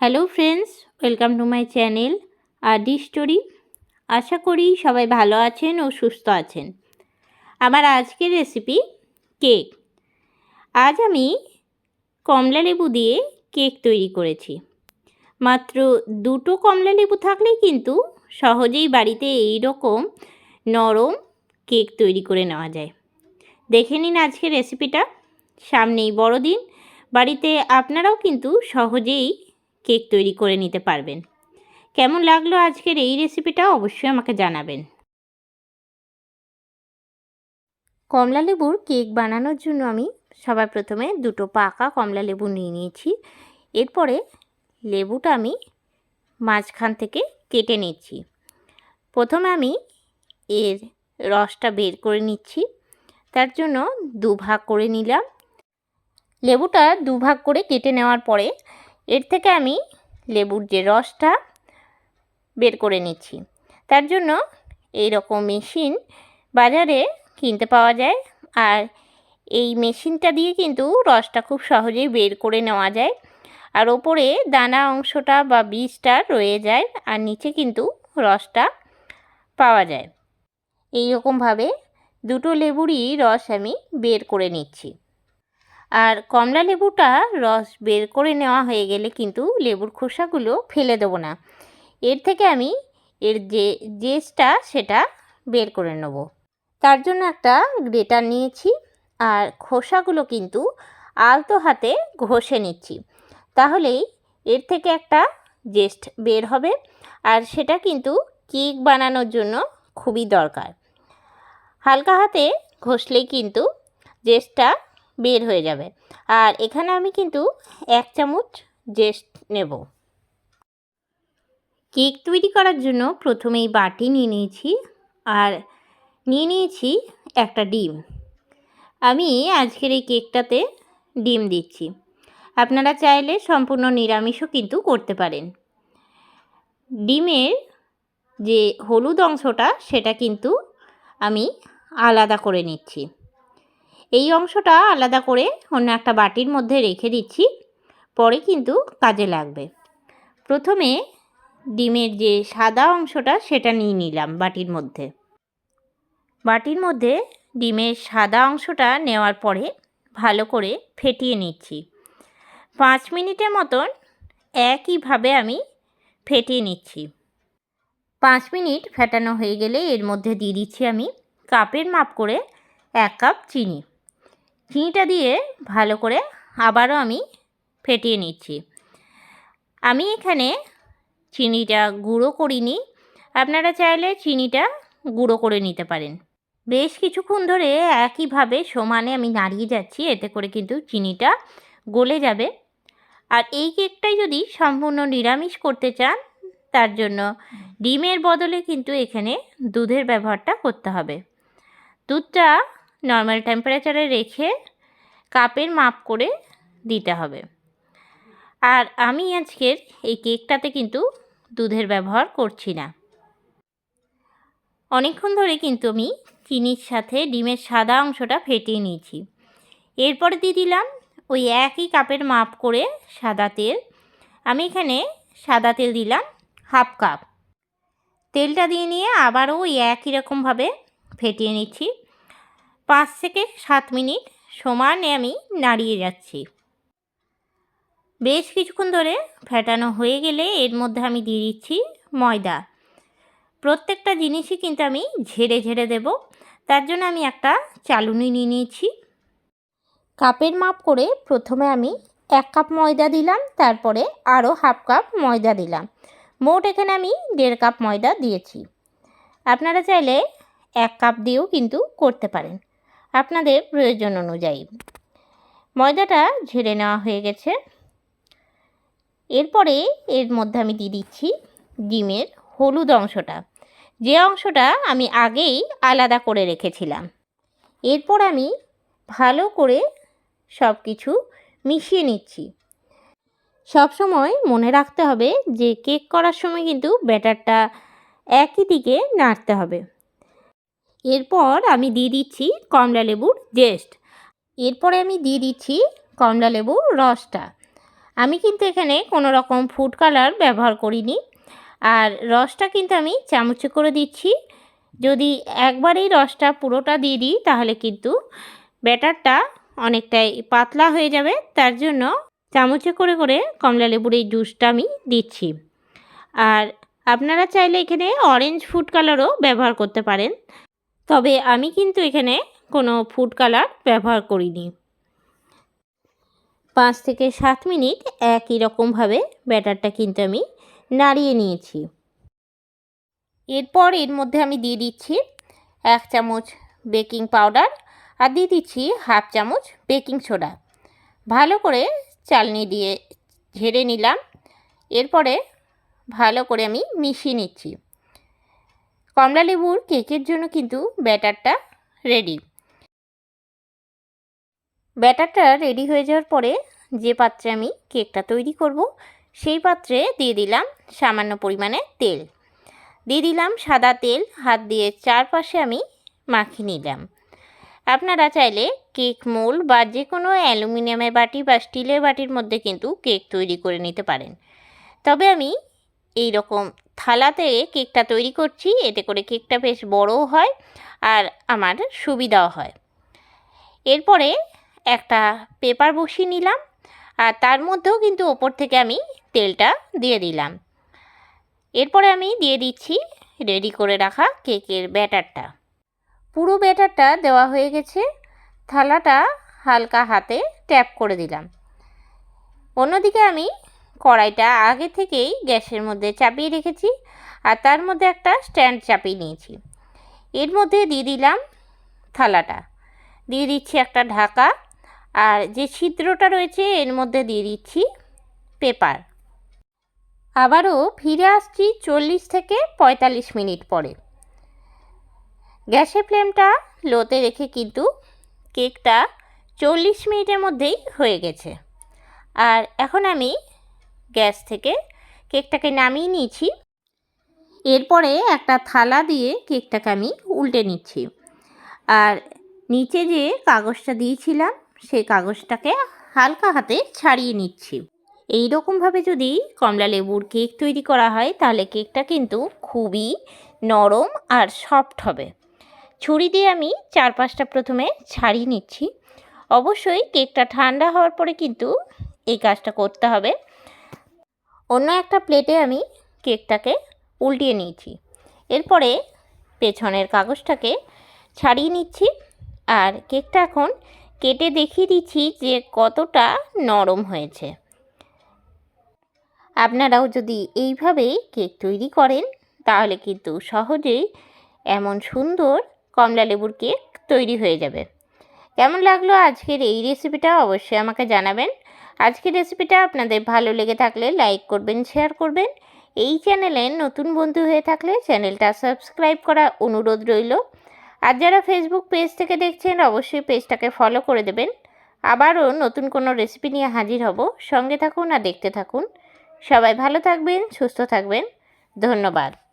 Hello friends, welcome to my channel RD story. আশা করি সবাই ভালো আছেন ও সুস্থ আছেন। আমার আজকের রেসিপি কেক আজ আমি কমলা লেবু দিয়ে কেক তৈরি করেছি। মাত্র দুটো কমলা লেবু থাকলেই কিন্তু সহজেই বাড়িতে এই রকম নরম কেক তৈরি করে নেওয়া যায়। দেখে নিন আজকের রেসিপিটা সামনেই বড়দিন। বাড়িতে আপনারাও কিন্তু সহজেই কেক তৈরি করে নিতে পারবেন। কেমন লাগল আজকের এই রেসিপিটা অবশ্যই আমাকে জানাবেন। কমলা লেবুর কেক বানানোর জন্য আমি সবার প্রথমে দুটো পাকা কমলা লেবু নিয়ে নিয়েছি। এরপরে লেবুটা আমি মাঝখান থেকে কেটে নিচ্ছি। প্রথমে আমি এর রসটা বের করে নিচ্ছি। তার জন্য দুভাগ করে নিলাম। লেবুটা দুভাগ করে কেটে নেওয়ার পরে এর থেকে আমি লেবুর যে রসটা বের করে নিচ্ছি, তার জন্য এই রকম মেশিন বাজারে কিনতে পাওয়া যায়। আর এই মেশিনটা দিয়ে কিন্তু রসটা খুব সহজেই বের করে নেওয়া যায়। আর ওপরে দানা অংশটা বা বীজটা রয়ে যায় আর নিচে কিন্তু রসটা পাওয়া যায়। এই রকমভাবে দুটো লেবুরই রস আমি বের করে নিচ্ছি। আর কমলা লেবুটা রস বের করে নেওয়া হয়ে গেলে কিন্তু লেবুর খোসাগুলো ফেলে দেবো না। এর থেকে আমি এর যে, জেসটা সেটা বের করে নেব। তার জন্য একটা গ্রেটার নিয়েছি আর খোসাগুলো কিন্তু আলতো হাতে ঘষে নিচ্ছি। তাহলেই এর থেকে একটা জেস্ট বের হবে আর সেটা কিন্তু কেক বানানোর জন্য খুবই দরকার। হালকা হাতে ঘষলেই কিন্তু জেস্টটা বের হয়ে যাবে। আর এখানে আমি কিন্তু এক চামচ জেস্ট নেব। কেক তৈরি করার জন্য প্রথমেই বাটি নিয়ে নিয়েছি আর নিয়ে নিয়েছি একটা ডিম। আমি আজকের এই কেকটাতে ডিম দিচ্ছি। আপনারা চাইলে সম্পূর্ণ নিরামিষও কিন্তু করতে পারেন। ডিমের যে হলুদ অংশটা সেটা কিন্তু আমি আলাদা করে নিচ্ছি। এই অংশটা আলাদা করে অন্য একটা বাটির মধ্যে রেখে দিচ্ছি। পরে কিন্তু কাজে লাগবে। প্রথমে ডিমের যে সাদা অংশটা সেটা নিয়ে নিলাম বাটির মধ্যে। বাটির মধ্যে ডিমের সাদা অংশটা নেওয়ার পরে ভালো করে ফেটিয়ে নিচ্ছি। পাঁচ মিনিটের মতন একইভাবে আমি ফেটিয়ে নিচ্ছি। পাঁচ মিনিট ফেটানো হয়ে গেলে এর মধ্যে দিয়ে দিচ্ছি আমি কাপের মাপ করে এক কাপ চিনি। চিনিটা দিয়ে ভালো করে আবারও আমি ফেটিয়ে নিচ্ছি। আমি এখানে চিনিটা গুঁড়ো করিনি। আপনারা চাইলে চিনিটা গুঁড়ো করে নিতে পারেন। বেশ কিছুক্ষণ ধরে একইভাবে সমানে আমি নাড়িয়ে যাচ্ছি, এতে করে কিন্তু চিনিটা গলে যাবে। আর এই কেকটাই যদি সম্পূর্ণ নিরামিষ করতে চান, তার জন্য ডিমের বদলে কিন্তু এখানে দুধের ব্যবহারটা করতে হবে। দুধটা নর্মাল টেম্পারেচারে রেখে কাপের মাপ করে দিতে হবে। আর আমি আজকের এই কেকটাতে কিন্তু দুধের ব্যবহার করছি না। অনেকক্ষণ ধরে কিন্তু আমি চিনির সাথে ডিমের সাদা অংশটা ফেটিয়ে নিয়েছি। এরপরে দিয়ে দিলাম ওই একই কাপের মাপ করে সাদা তেল। আমি এখানে সাদা তেল দিলাম হাফ কাপ তেলটা দিয়ে নিয়ে আবারও ওই একই রকমভাবে ফেটিয়ে নিচ্ছি। পাঁচ থেকে সাত মিনিট সমানে আমি নাড়িয়ে যাচ্ছি। বেশ কিছুক্ষণ ধরে ফেটানো হয়ে গেলে এর মধ্যে আমি দিয়ে দিচ্ছি ময়দা। প্রত্যেকটা জিনিসই কিন্তু আমি ঝেড়ে ঝেড়ে দেব। তার জন্য আমি একটা চালুনি নিয়ে নিয়েছি। কাপের মাপ করে প্রথমে আমি এক কাপ ময়দা দিলাম, তারপরে আরও হাফ কাপ ময়দা দিলাম। মোট এখানে আমি দেড় কাপ ময়দা দিয়েছি। আপনারা চাইলে এক কাপ দিয়েও কিন্তু করতে পারেন। আপনাদের প্রয়োজন অনুযায়ী। ময়দাটা ঝেড়ে নেওয়া হয়ে গেছে। এরপরে এর মধ্যে আমি দিয়ে দিচ্ছি ডিমের হলুদ অংশটা। যে অংশটা আমি আগেই আলাদা করে রেখেছিলাম। এরপর আমি ভালো করে সব কিছু মিশিয়ে নিচ্ছি। সবসময় মনে রাখতে হবে যে কেক করার সময় কিন্তু ব্যাটারটা একই দিকে নাড়তে হবে। এরপর আমি দিয়ে দিচ্ছি কমলা লেবুর জেস্ট এরপরে আমি দিয়ে দিচ্ছি কমলা লেবুর রসটা। আমি কিন্তু এখানে কোনো রকম ফুড কালার ব্যবহার করিনি। আর রসটা কিন্তু আমি চামচে করে দিচ্ছি। যদি একবারেই রসটা পুরোটা দিয়ে দিই, তাহলে কিন্তু ব্যাটারটা অনেকটাই পাতলা হয়ে যাবে। তার জন্য চামচে করে করে কমলা লেবুর এই জুসটা আমি দিচ্ছি। আর আপনারা চাইলে এখানে অরেঞ্জ ফুড কালারও ব্যবহার করতে পারেন। তবে আমি কিন্তু এখানে কোনো ফুড কালার ব্যবহার করিনি। পাঁচ থেকে সাত মিনিট একই রকমভাবে ব্যাটারটা কিন্তু আমি নাড়িয়ে নিয়েছি। এরপর এর মধ্যে আমি দিয়ে দিচ্ছি এক চামচ বেকিং পাউডার আর দিয়ে দিচ্ছি হাফ চামচ বেকিং সোডা। ভালো করে চালনি দিয়ে ঝেড়ে নিলাম। এরপরে ভালো করে আমি মিশিয়ে নিচ্ছি। কমলা লেবুর কেকের জন্য কিন্তু ব্যাটারটা রেডি ব্যাটারটা রেডি হয়ে যাওয়ার পরে যে পাত্রে আমি কেকটা তৈরি করব, সেই পাত্রে দিয়ে দিলাম সামান্য পরিমাণে তেল। দিয়ে দিলাম সাদা তেল, হাত দিয়ে চারপাশে আমি মাখিয়ে নিলাম। আপনারা চাইলে কেক মোল বা যে কোনো অ্যালুমিনিয়ামের বাটি বা স্টিলের বাটির মধ্যে কিন্তু কেক তৈরি করে নিতে পারেন। তবে আমি এই রকম থালাতে কেকটা তৈরি করছি, এতে করে কেকটা বেশ বড়ও হয় আর আমার সুবিধাও হয়। এরপরে একটা পেপার বসিয়ে নিলাম আর তার মধ্যেও কিন্তু ওপর থেকে আমি তেলটা দিয়ে দিলাম। এরপরে আমি দিয়ে দিচ্ছি রেডি করে রাখা কেকের ব্যাটারটা। পুরো ব্যাটারটা দেওয়া হয়ে গেছে, থালাটা হালকা হাতে ট্যাপ করে দিলাম। অন্যদিকে আমি কড়াইটা আগে থেকেই গ্যাসের মধ্যে চাপিয়ে রেখেছি আর তার মধ্যে একটা স্ট্যান্ড চাপিয়ে নিয়েছি। এর মধ্যে দিয়ে দিলাম থালাটা। দিয়ে দিচ্ছি একটা ঢাকা আর যে ছিদ্রটা রয়েছে এর মধ্যে দিয়ে দিচ্ছি পেপার। আবারও ফিরে আসছি চল্লিশ থেকে পঁয়তাল্লিশ মিনিট পরে। গ্যাসের ফ্লেমটা লোতে রেখে কিন্তু কেকটা চল্লিশ মিনিটের মধ্যেই হয়ে গেছে। আর এখন আমি গ্যাস থেকে কেকটাকে নামিয়ে নিয়েছি। এরপরে একটা থালা দিয়ে কেকটাকে আমি উল্টে নিচ্ছি। আর নিচে যে কাগজটা দিয়েছিলাম সেই কাগজটাকে হালকা হাতে ছাড়িয়ে নিচ্ছি। এই রকমভাবে যদি কমলা লেবুর কেক তৈরি করা হয়, তাহলে কেকটা কিন্তু খুবই নরম আর সফট হবে। ছুরি দিয়ে আমি চার পাঁচটা প্রথমে ছাড়িয়ে নিচ্ছি। অবশ্যই কেকটা ঠান্ডা হওয়ার পরে কিন্তু এই কাজটা করতে হবে। অন্য একটা প্লেটে আমি কেকটাকে উল্টিয়ে নিয়েছি। এরপরে পেছনের কাগজটাকে ছাড়িয়ে নিচ্ছি আর কেকটা এখন কেটে দেখিয়ে দিচ্ছি যে কতটা নরম হয়েছে। আপনারাও যদি এইভাবে কেক তৈরি করেন, তাহলে কিন্তু সহজেই এমন সুন্দর কমলা লেবুর কেক তৈরি হয়ে যাবে। কেমন লাগল আজকের এই রেসিপিটা অবশ্যই আমাকে জানাবেন। আজকের রেসিপিটা আপনাদের ভালো লেগে থাকলে লাইক করবেন, শেয়ার করবেন। এই চ্যানেলে নতুন বন্ধু হয়ে থাকলে চ্যানেলটা সাবস্ক্রাইব করা অনুরোধ রইল। আর যারা ফেসবুক পেজ থেকে দেখছেন, অবশ্যই পেজটাকে ফলো করে দেবেন। আবারও নতুন কোনো রেসিপি নিয়ে হাজির হব। সঙ্গে থাকুন আর দেখতে থাকুন। সবাই ভালো থাকবেন, সুস্থ থাকবেন। ধন্যবাদ।